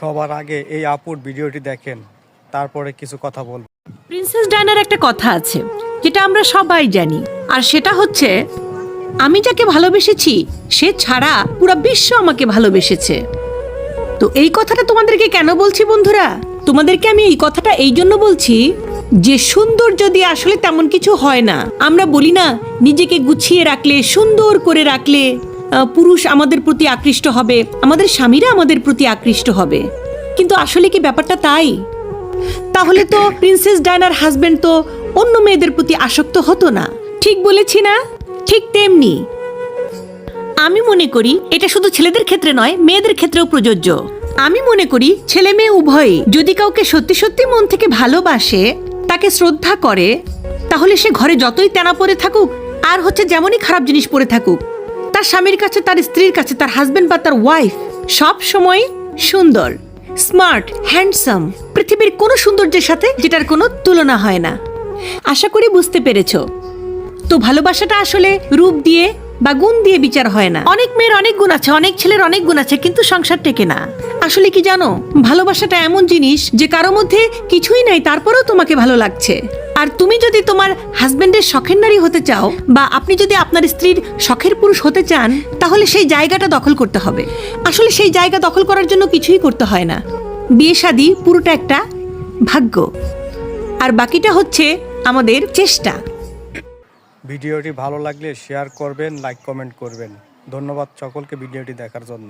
সবার আগে এই আপুর ভিডিওটি দেখেন, তারপরে কিছু কথা বলব। প্রিন্সেস ডায়নার একটা কথা আছে, যেটা আমরা সবাই জানি, আর সেটা হচ্ছে, আমি যাকে ভালোবেসেছি, সে ছাড়া পুরো বিশ্ব আমাকে ভালোবেসেছে। তো এই কথাটা তোমাদেরকে কেন বলছি বন্ধুরা? তোমাদেরকে আমি এই কথাটা এই জন্য বলছি, যে সুন্দর যদি আসলে তেমন কিছু হয় না। আমরা বলি না, নিজেকে গুছিয়ে রাখলে, সুন্দর করে রাখলে পুরুষ আমাদের প্রতি আকৃষ্ট হবে, আমাদের স্বামীরা আমাদের প্রতি আকৃষ্ট হবে। কিন্তু আসলে কি ব্যাপারটা তাই? তাহলে তো প্রিন্সেস ডায়নার হাজবেন্ড তো অন্য মেয়েদের প্রতি আসক্ত হতো না। ঠিক বলেছি না? ঠিক তেমনি। আমি মনে করি এটা শুধু ছেলেদের ক্ষেত্রে নয়, মেয়েদের ক্ষেত্রেও প্রযোজ্য। আমি মনে করি ছেলে মেয়ে উভয়ই যদি কাউকে সত্যি সত্যি মন থেকে ভালোবাসে, তাকে শ্রদ্ধা করে, তাহলে সে ঘরে যতই তেনা পরে থাকুক, আর হচ্ছে যেমনই খারাপ জিনিস পরে থাকুক তার স্বামীর কাছে, তার স্ত্রীর কাছে, তার হাজবেন্ড বা তার ওয়াইফ সব সময় সুন্দর স্মার্ট হ্যান্ডসাম পৃথিবীর কোনো সৌন্দর্যের সাথে যেটার কোনো তুলনা হয় না। আশা করি বুঝতে পেরেছ। তো ভালোবাসাটা আসলে রূপ দিয়ে বা গুণ দিয়ে বিচার হয় না। অনেক মেয়ের অনেক গুণ আছে, অনেক ছেলের অনেক গুণ আছে, কিন্তু সংসার টেকে না। আসলে কি জানো? ভালোবাসাটা এমন জিনিস যে কারও মধ্যে কিছুই নাই, তারপরেও তোমাকে ভালো লাগছে। আর তুমি যদি তোমার হাজবেন্ডের শখের নারী হতে চাও, বা আপনি যদি আপনার স্ত্রীর শখের পুরুষ হতে চান, তাহলে সেই জায়গাটা দখল করতে হবে। আসলে সেই জায়গা দখল করার জন্য কিছুই করতে হয় না। বিয়ে শাদী পুরোটা একটা ভাগ্য। আর বাকিটা হচ্ছে আমাদের চেষ্টা। ভিডিওটি ভালো লাগলে শেয়ার করবেন লাইক কমেন্ট করবেন। ধন্যবাদ সকলকে ভিডিওটি দেখার জন্য।